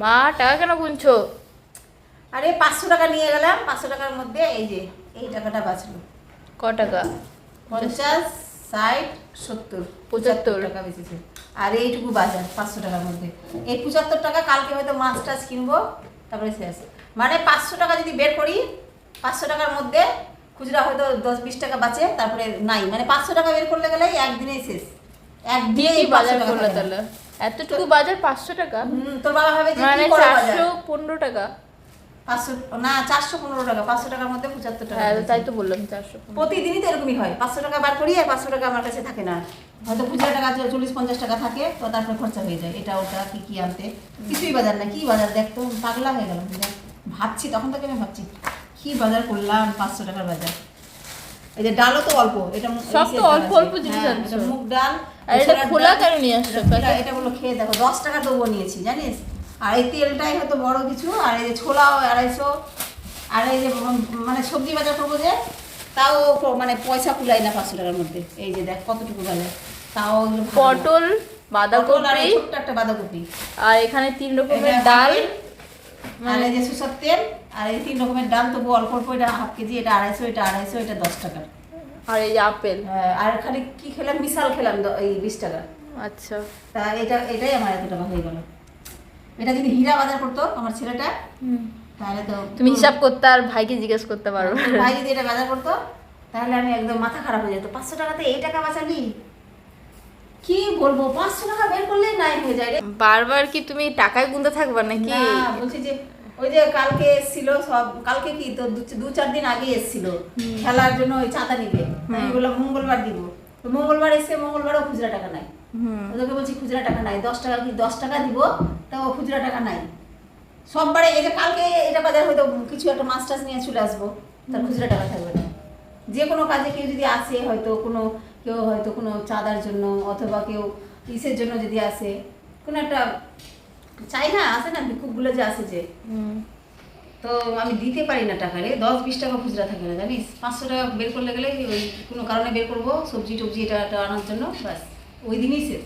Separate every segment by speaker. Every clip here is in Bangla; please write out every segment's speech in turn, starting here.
Speaker 1: মা টাকা কেন গুনছো?
Speaker 2: আরে পাঁচশো টাকা নিয়ে গেলাম পাঁচশো টাকার মধ্যে এই যে এই টাকাটা বাঁচলো।
Speaker 1: ক টাকা?
Speaker 2: পঞ্চাশ ষাট সত্তর
Speaker 1: পঁচাত্তর।
Speaker 2: টাকা বেঁচেছে। আর এইটুকু বাজার পাঁচশো টাকার মধ্যে। এই পঁচাত্তর টাকা কালকে হয়তো মাছ টাছ কিনবো তারপরে শেষ মানে পাঁচশো টাকা যদি বের করি পাঁচশো টাকার মধ্যে খুচরা হয়তো দশ বিশ টাকা বাঁচে তারপরে নাই। মানে পাঁচশো টাকা বের করলে গেলেই একদিনেই শেষ।
Speaker 1: দিয়ে
Speaker 2: একদিনে
Speaker 1: বাজার করলে তাহলে? এতটুকু বাজার পাঁচশো টাকা?
Speaker 2: তোর বাবা ভাবে
Speaker 1: মানে
Speaker 2: কি করে বাজার?
Speaker 1: চারশো পনেরো টাকা।
Speaker 2: পাঁচশো না চারশো পনেরো টাকা পাঁচশো টাকার মধ্যে পঁচাত্তর টাকা
Speaker 1: হ্যাঁ তাই তো বললাম চারশো
Speaker 2: প্রতিদিনই তো এরকমই হয় পাঁচশো টাকা বার করি আর পাঁচশো টাকা আমার কাছে থাকে না। হয়তো খুচরা টাকা চল্লিশ পঞ্চাশ টাকা থাকে তো তারপর খরচা হয়ে যায়। এটা ওটা কি কি আনতে? কিছুই বাজার না কি বাজার? দেখতো পাগলা হয়ে গেলাম। ভাবছি তখন থেকে আমি ভাবছি কি বাজার করলাম পাঁচশো টাকার বাজার? এই যে ডালও তো অল্প এটা
Speaker 1: সব তো অল্প অল্প জিনিস
Speaker 2: হ্যাঁ,
Speaker 1: আনছো।
Speaker 2: মুগ ডাল
Speaker 1: আর এটা খোলা কেন নিয়ে আসছো
Speaker 2: এটা বলল খেয়ে দেখো দশ টাকা তবুও নিয়েছি জানিস? আর এই তেলটাই হয়তো বড় কিছু আর এই যে ছোলাও আড়াইশো আর এই যে মানে সবজি বাজার করব যে তাও মানে পয়সা কুলাই না পাঁচশো টাকার মধ্যে। এই যে দেখ কতটুকু বাজার তাও।
Speaker 1: পটল বাঁধাকপি
Speaker 2: একটা বাঁধাকপি।
Speaker 1: আর এখানে তিন রকমের ডাল।
Speaker 2: আর এই যে সুসার তেল আর এই তিন রকমের ডাল তবু অল্প অল্প এটা হাফ কেজি এটা আড়াইশো এটা আড়াইশো এটা দশ টাকার
Speaker 1: আর এই আপেল?
Speaker 2: হ্যাঁ, আর খালি কি খেলাম? বিশাল খেলাম এই বিশ টাকা।
Speaker 1: আচ্ছা।
Speaker 2: তা এটা এটাই আমার এত টাকা হয়ে গেল। এটা যদি হীরা বাজার করতো আমার ছেলেটা তাহলে তো
Speaker 1: তুমি হিসাব করতে আর ভাইকে জিজ্ঞেস করতে পারো।
Speaker 2: তোর ভাই যদি এটা বাজার করতো তাহলে আমি একদম মাথা খারাপ হয়ে যেত। পাঁচশো টাকাতে এই টাকা বাঁচালি? কি বলব? পাঁচশো টাকা বের করলেই নাই হয়ে যায় রে।
Speaker 1: বারবার কি তুমি টাকায় গুনতে থাকবা নাকি?
Speaker 2: না বলছি যে ওই যে কালকে এসছিল সব কালকে কি তো দু- চার দিন আগে এসছিল। খেলার জন্য ওই চাঁদা নিবে। আমি বললাম মঙ্গলবার দিব। তো মঙ্গলবার এসে মঙ্গলবারও খুচরা টাকা নাই। ওদেরকে বলছি খুচরা টাকা নাই। দশ টাকা কি দশ টাকা দিব? তাও খুচরা টাকা নাই। এই যে কালকে এটা বাজার হয়তো কিছু একটা মাছ টাছ নিয়ে চলে আসব। তার খুচরা টাকা থাকবে না। যে কোনো কাজে কেউ যদি আসে হয়তো কোনো কেউ হয়তো কোনো চাঁদার জন্য অথবা কেউ ইসের জন্য যদি আসে কোনো একটা চাই না আসে না ভিক্ষুকগুলো যে আসে যে।
Speaker 1: হুম।
Speaker 2: তো আমি দিতে পারি না টাকা রে দশ বিশ টাকা খুচরা থাকে না জানিস? পাঁচশো টাকা বের করলে গেলে ওই কোনো কারণে বের করব সবজি টবজি এটা আনার জন্য ব্যাস ওই দিনই শেষ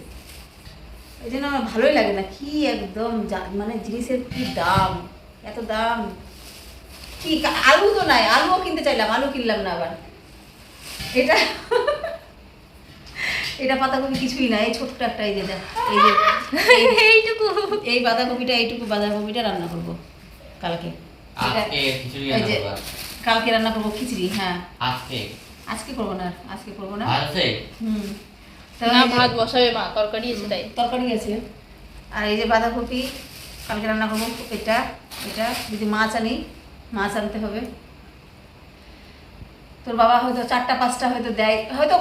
Speaker 2: এই জন্য আমার ভালোই লাগে না কি একদম মানে জিনিসের কি দাম এত দাম। কি কা- আলু তো নাই আলুও কিনতে চাইলাম আলু কিনলাম না আবার। এটা এটা পাতাকপি কিছুই না এই ছোট্ট একটা এই যে এই যে
Speaker 1: এইটুকু।
Speaker 2: এই বাঁধাকপিটা এইটুকু বাঁধাকপিটা রান্না করব কালকে? কালকে রান্না করব খিচড়ি হ্যাঁ।
Speaker 3: আজকে?
Speaker 2: আজকে করব না আজকে করব না। হুম।
Speaker 1: না ভাত বসাবে মা তরকারি এসে তাই।
Speaker 2: তরকারি আছে। আর এই যে বাঁধাকপি কালকে রান্না করব এটা এটা যদি মাছ আনি মাছ আনতে হবে। তোর বাবা হয়তো চারটা পাঁচটা হয়তো দেয় হয়তো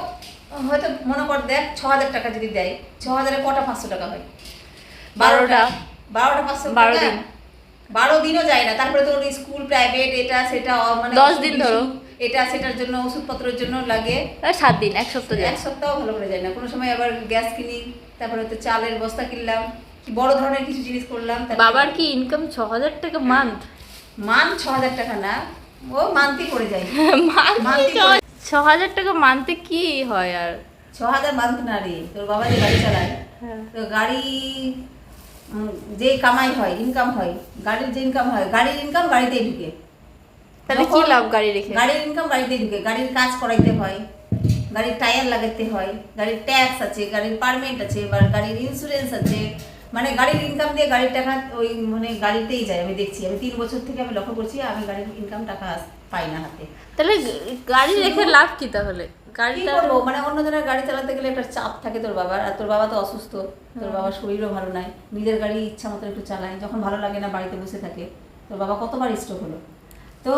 Speaker 2: হয়তো মনে কর দেখ ছ হাজার টাকা যদি দেয় ছ হাজারে কটা পাঁচশো টাকা হয়?
Speaker 1: বারোটা।
Speaker 2: বারোটা পাঁচশো
Speaker 1: বারো দিন।
Speaker 2: বারো দিনও যায় না। তারপরে তোর স্কুল প্রাইভেট এটা সেটা মানে
Speaker 1: দশ দিন ধরো।
Speaker 2: এটা সেটার জন্য ওষুধপত্রের জন্য লাগে।
Speaker 1: সাত দিন এক সপ্তাহ
Speaker 2: এক সপ্তাহ ভালো করে যায় না। কোনো সময় আবার গ্যাস কিনি তারপরে হয়তো চালের বস্তা কিনলাম। বড় ধরনের কিছু জিনিস করলাম
Speaker 1: বাবার কি ইনকাম ছ হাজার টাকা মান্থ
Speaker 2: মান ছ হাজার টাকা না। ও মান্থই করে যায়।
Speaker 1: মান্থ ছ হাজার টাকা মান্থে কি হয় আর?
Speaker 2: ছ হাজার মান্থ না রে তোর বাবা যে গাড়ি চালায়
Speaker 1: হ্যাঁ।
Speaker 2: তো গাড়ি যে কামাই হয় ইনকাম হয় গাড়ির যে ইনকাম হয় গাড়ির ইনকাম গাড়িতেই ঢুকে।
Speaker 1: তাহলে কি লাভ গাড়ি রেখে?
Speaker 2: গাড়ির ইনকাম গাড়িতেই ঢুকে গাড়ির কাজ করাইতে হয় গাড়ির টায়ার লাগাতে হয় গাড়ির ট্যাক্স আছে গাড়ির পারমিট আছে বা গাড়ির ইন্স্যুরেন্স আছে মানে গাড়ির ইনকাম দিয়ে গাড়ির টাকা ওই মানে গাড়িতেই যায় আমি দেখছি। আমি তিন বছর থেকে আমি লক্ষ্য করছি আমি গাড়ির ইনকাম টাকা পাই না হাতে।
Speaker 1: তাহলে গাড়ি রেখে লাভ কি তাহলে? গাড়িটা
Speaker 2: মানে অন্য জনের গাড়ি চালাতে গেলে একটা চাপ থাকে তোর বাবার আর তোর বাবা তো অসুস্থ। তোর বাবার শরীরও ভালো নাই। নিজের গাড়ি ইচ্ছা মতো একটু চালায় যখন ভালো লাগে না বাড়িতে বসে থাকে। তোর বাবা কতবার স্ট্রোক হলো? তো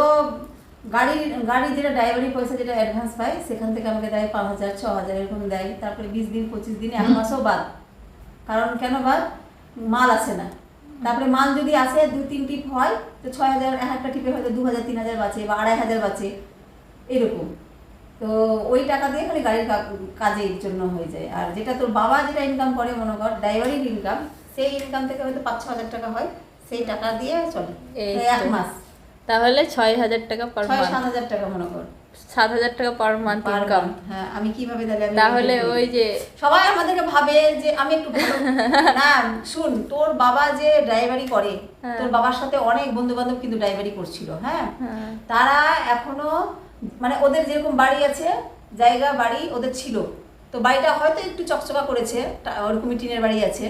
Speaker 2: গাড়ির গাড়ি যেটা ড্রাইভারি পয়সা যেটা অ্যাডভান্স পায় সেখান থেকে আমাকে দেয় পাঁচ হাজার ছ হাজার এরকম দেয়। তারপরে বিশ দিন পঁচিশ দিন এক মাসও বাদ। কারণ কেন বাদ? মাল আসে না। তারপরে মাল যদি আসে দু তিন টিপ হয় তো ছয় হাজার এক একটা টিপে হয়তো দু হাজার তিন হাজার বাঁচে বা আড়াই হাজার বাঁচে এরকম। তো ওই টাকা দিয়ে খালি গাড়ির কাজের জন্য হয়ে যায়। আর যেটা তোর বাবা যেটা ইনকাম করে মনে কর ড্রাইভারির ইনকাম সেই ইনকাম থেকে হয়তো পাঁচ ছ হাজার টাকা হয় সেই টাকা দিয়ে চলে। এক মাস।
Speaker 1: তাহলে ছয় হাজার টাকা
Speaker 2: ছয় সাত হাজার টাকা মনে কর।
Speaker 1: সাত হাজার টাকা পার মান্থ ইনকাম
Speaker 2: হ্যাঁ আমি কীভাবে তাহলে
Speaker 1: তাহলে ওই যে
Speaker 2: সবাই আমাদেরকে ভাবে যে আমি একটু না শুন তোর বাবা যে ড্রাইভারি করে
Speaker 1: হ্যাঁ।
Speaker 2: তোর বাবার সাথে অনেক বন্ধু বান্ধব কিন্তু ড্রাইভারি করছিল হ্যাঁ?
Speaker 1: হ্যাঁ।
Speaker 2: তারা এখনও মানে ওদের যেরকম বাড়ি আছে জায়গা বাড়ি ওদের ছিল। তো বাড়িটা হয়তো একটু চকচকা করেছে ওরকমই টিনের বাড়ি আছে।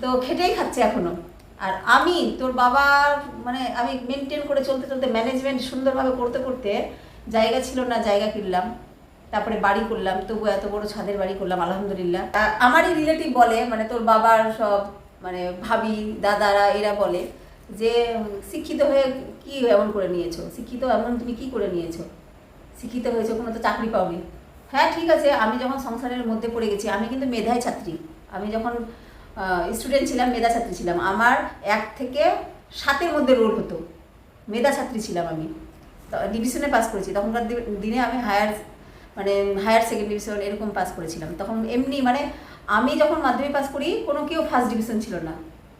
Speaker 2: তো খেটেই খাচ্ছে এখনও। আর আমি তোর বাবার মানে আমি মেনটেন করে চলতে চলতে ম্যানেজমেন্ট সুন্দরভাবে করতে করতে জায়গা ছিল না, জায়গা কিনলাম, তারপরে বাড়ি করলাম তবু এত বড় ছাদের বাড়ি করলাম, আলহামদুলিল্লাহ। আমারই রিলেটিভ বলে মানে তোর বাবার সব মানে ভাবি, দাদারা, এরা বলে যে শিক্ষিত হয়ে কি এমন করে নিয়েছো? শিক্ষিত এমন তুমি কি করে নিয়েছো? শিক্ষিত হয়েছো, কোনো তো চাকরি পাওনি। হ্যাঁ ঠিক আছে, আমি যখন সংসারের মধ্যে পড়ে গেছি, আমি কিন্তু মেধায় ছাত্রী। আমি যখন স্টুডেন্ট ছিলাম, মেধা ছাত্রী ছিলাম। আমার এক থেকে সাতের মধ্যে রোল হতো। মেধা ছাত্রী ছিলাম আমি। ডিভিশনে পাস করেছি। তখনকার দিনে আমি হায়ার মানে হায়ার সেকেন্ড ডিভিশন এরকম পাস করেছিলাম। তখন এমনি মানে আমি যখন মাধ্যমিক পাস করি, কোনো কেউ ফার্স্ট ডিভিশন ছিল না।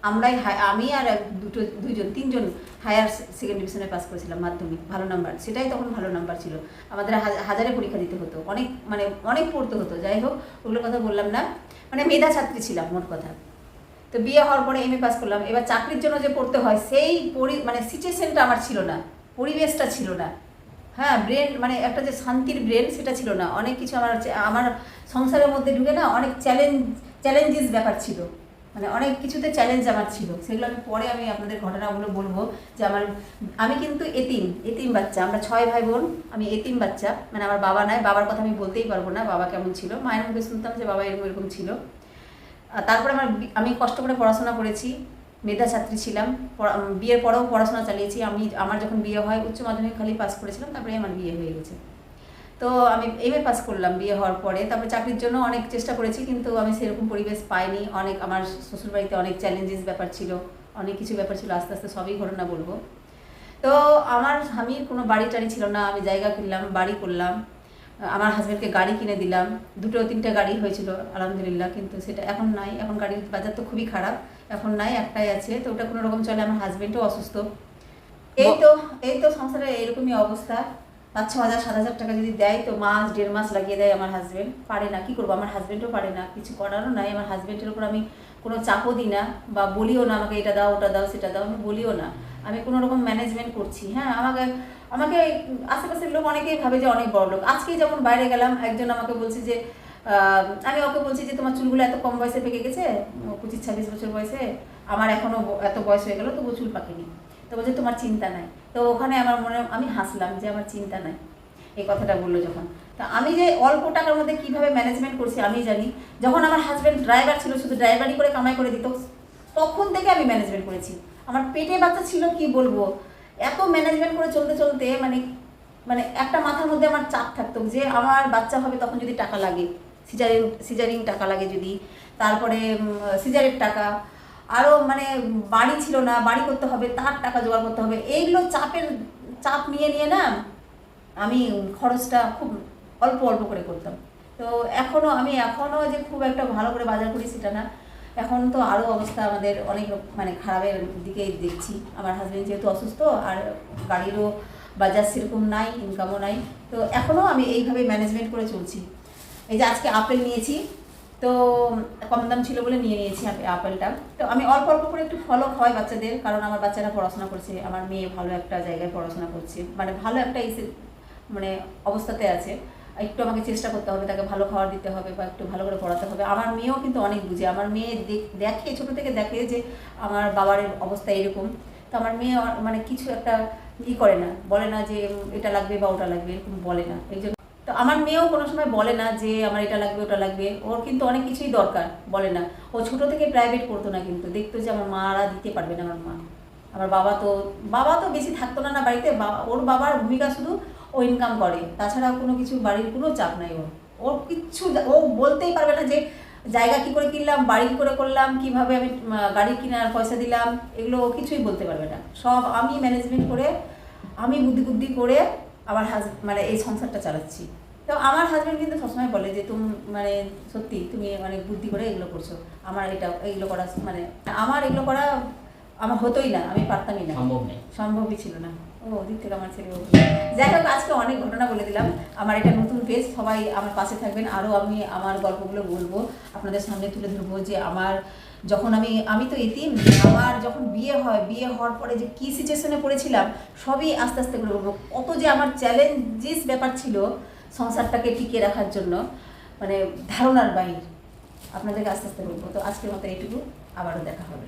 Speaker 2: আমরাই আমি আর দুটো, দুইজন, তিনজন হায়ার সেকেন্ড ডিভিশনে পাস করেছিলাম মাধ্যমিক। ভালো নাম্বার সেটাই তখন ভালো নাম্বার ছিল। আমাদের হাজ- হাজারে পরীক্ষা দিতে হতো। অনেক মানে অনেক পড়তে হতো। যাই হোক ওগুলোর কথা বললাম না। মানে মেধা ছাত্রী ছিলাম, মোট কথা। তো বিয়ে হওয়ার পরে এমএ পাস করলাম। এবার চাকরির জন্য যে পড়তে হয়, সেই মানে সিচুয়েশনটা আমার ছিল না। পরিবেশটা ছিল না। হ্যাঁ ব্রেন মানে একটা যে শান্তির ব্রেন সেটা ছিল না। অনেক কিছু আমার আমার সংসারের মধ্যে ঢুকে না অনেক চ্যালেঞ্জ চ্যালেঞ্জেস ব্যাপার ছিল। মানে অনেক কিছুতে চ্যালেঞ্জ আমার ছিল। সেগুলো আমি পরে আমি আপনাদের ঘটনাগুলো বলব যে আমার, আমি কিন্তু এতিম এতিম বাচ্চা। আমরা ছয় ভাই বোন আমি এতিম বাচ্চা। মানে আমার বাবা নাই, বাবার কথা আমি বলতেই পারব না, বাবা কেমন ছিল। মায়ের মুখে শুনতাম যে বাবা এরকম এরকম ছিল। তারপরে আমার আমি কষ্ট করে পড়াশোনা করেছি। মেধা ছাত্রী ছিলাম বিয়ের পরেও পড়াশোনা চালিয়েছি। আমি, আমার যখন বিয়ে হয়, উচ্চ মাধ্যমিক খালি পাস করেছিলাম তারপরে আমার বিয়ে হয়ে গেছে। তো আমি এমএ পাস করলাম বিয়ে হওয়ার পরে। তারপরে চাকরির জন্য অনেক চেষ্টা করেছি, কিন্তু আমি সেরকম পরিবেশ পাইনি। অনেক আমার শ্বশুরবাড়িতে অনেক চ্যালেঞ্জেস ব্যাপার ছিল, অনেক কিছু ব্যাপার ছিল, আস্তে আস্তে সবই ঘটনা বলব। তো আমার স্বামীর কোনো বাড়ি টাড়ি ছিল না, আমি জায়গা কিনলাম বাড়ি করলাম। আমার হাজব্যান্ডকে গাড়ি কিনে দিলাম। দুটো তিনটে গাড়ি হয়েছিল, আলহামদুলিল্লাহ, কিন্তু সেটা এখন নাই। এখন গাড়ির বাজার তো খুবই খারাপ। এখন নাই একটাই আছে। তো ওটা কোনো রকম চলে আমার হাজব্যান্ডও অসুস্থ। এই তো এই তো সংসারে এইরকমই অবস্থা। পাঁচ ছ হাজার সাত হাজার টাকা যদি দেয় তো মাস দেড় মাস লাগিয়ে দেয় আমার হাজব্যান্ড পারে না কি করব? আমার হাজব্যান্ডও পারে না। কিছু করারও নাই। আমার হাজব্যান্ডের উপর আমি কোনো চাপও দিই না বা বলিও না আমাকে এটা দাও ওটা দাও সেটা দাও আমি বলিও না। আমি কোনো রকম ম্যানেজমেন্ট করছি হ্যাঁ? আমাকে আমাকে আশেপাশের লোক অনেকেই ভাবে যে অনেক বড় লোক আজকেই যেমন বাইরে গেলাম একজন আমাকে বলছে যে আমি ওকে বলছি যে তোমার চুলগুলো এত কম বয়সে পেকে গেছে পঁচিশ ছাব্বিশ বছর বয়সে, আমার এখনও ব- এত বয়স হয়ে গেল তবু চুল পাকেনি। তো বলছে, তোমার চিন্তা নাই। তো ওখানে আমার মনে, আমি হাসলাম যে আমার চিন্তা নাই, এই কথাটা বলল যখন। তা আমি যে অল্প টাকার মধ্যে কীভাবে ম্যানেজমেন্ট করছি আমি জানি, যখন আমার হাজব্যান্ড ড্রাইভার ছিল, শুধু ড্রাইভারই করে কামাই করে দিত, তখন থেকে আমি ম্যানেজমেন্ট করেছি। আমার পেটে বাচ্চা ছিল, কি বলব? এত ম্যানেজমেন্ট করে চলতে চলতে মানে মানে একটা মাথার মধ্যে আমার চাপ থাকতো যে আমার বাচ্চা হবে তখন যদি টাকা লাগে। সিজারিং সিজারিং টাকা লাগে যদি। তারপরে সিজারের টাকা। আরও মানে বাড়ি ছিল না, বাড়ি করতে হবে, তার টাকা জোগাড় করতে হবে। এইগুলো চাপের, চাপ নিয়ে নিয়ে না আমি খরচটা খুব অল্প অল্প করে করতাম। তো এখনও আমি এখনও যে খুব একটা ভালো করে বাজার করি সেটা না। এখন তো আরও অবস্থা আমাদের অনেক মানে খারাপের দিকেই দেখছি। আমার হাজব্যান্ড যেহেতু অসুস্থ, আর গাড়িরও বাজার সেরকম নাই ইনকামও নাই। তো এখনও আমি এইভাবে ম্যানেজমেন্ট করে চলছি। এই যে আজকে আপেল নিয়েছি, তো কম দাম ছিল বলে নিয়ে নিয়েছি আপেলটা। তো আমি অল্প অল্প করে একটু ফলও খাওয়াই বাচ্চাদের, কারণ আমার বাচ্চারা পড়াশোনা করছে, আমার মেয়ে ভালো একটা জায়গায় পড়াশোনা করছে মানে ভালো একটা মানে অবস্থাতে আছে। একটু আমাকে চেষ্টা করতে হবে, তাকে ভালো খাবার দিতে হবে বা একটু ভালো করে পড়াতে হবে। আমার মেয়েও কিন্তু অনেক বুঝে, আমার মেয়ে দেখে ছোটো থেকে দেখে যে আমার বাবার অবস্থা এরকম। তো আমার মেয়ে মানে কিছু একটা ই করে না, বলে না যে এটা লাগবে বা ওটা লাগবে, এরকম বলে না। এই জন্য তো আমার মেয়েও কোনো সময় বলে না যে আমার এটা লাগবে, ওটা লাগবে। ওর কিন্তু অনেক কিছুই দরকার, বলে না। ও ছোট থেকে প্রাইভেট পড়তো না কিন্তু, দেখতো যে আমার মারা দিতে পারবে না আমার মা। আমার বাবা তো বাবা তো বেশি থাকতো না না বাড়িতে ওর বাবার ভূমিকা শুধু ও ইনকাম করে। তাছাড়া কোনো কিছু বাড়ির কোনো চাপ নাই ওর। ওর কিচ্ছু ও বলতেই পারবে না যে জায়গা কি করে কিনলাম, বাড়ি কি করে করলাম, কীভাবে আমি গাড়ি কেনার পয়সা দিলাম, এগুলো ও কিছুই বলতে পারবে না। সব আমি ম্যানেজমেন্ট করে, আমি বুদ্ধি বুদ্ধি করে আমার হাজ মানে এই সংসারটা চালাচ্ছি। তো আমার হাজব্যান্ড কিন্তু সবসময় বলে যে তুমি মানে সত্যি তুমি মানে বুদ্ধি করে এগুলো করছ। আমার এটা এগুলো করা মানে আমার এগুলো করা আমার হতোই না আমি পারতামই না।
Speaker 3: সম্ভব
Speaker 2: সম্ভবই ছিল না। ও ওদিক আমার ছেলে যাই হোক, আজকে অনেক ঘটনা বলে দিলাম। আমার এটা নতুন পেজ সবাই আমার পাশে থাকবেন। আরও আমি আমার গল্পগুলো বলব, আপনাদের সামনে তুলে ধরবো যে আমার যখন আমি আমি তো এতিম, আমার যখন বিয়ে হয়, বিয়ে হওয়ার পরে যে কী সিচুয়েশনে পড়েছিলাম, সবই আস্তে আস্তে করে বলব। কত যে আমার চ্যালেঞ্জেস ব্যাপার ছিল সংসারটাকে টিকিয়ে রাখার জন্য মানে ধারণার বাইরে। আপনাদেরকে আস্তে আস্তে বলব। তো আজকের মতো এইটুকু আবারও দেখা হবে।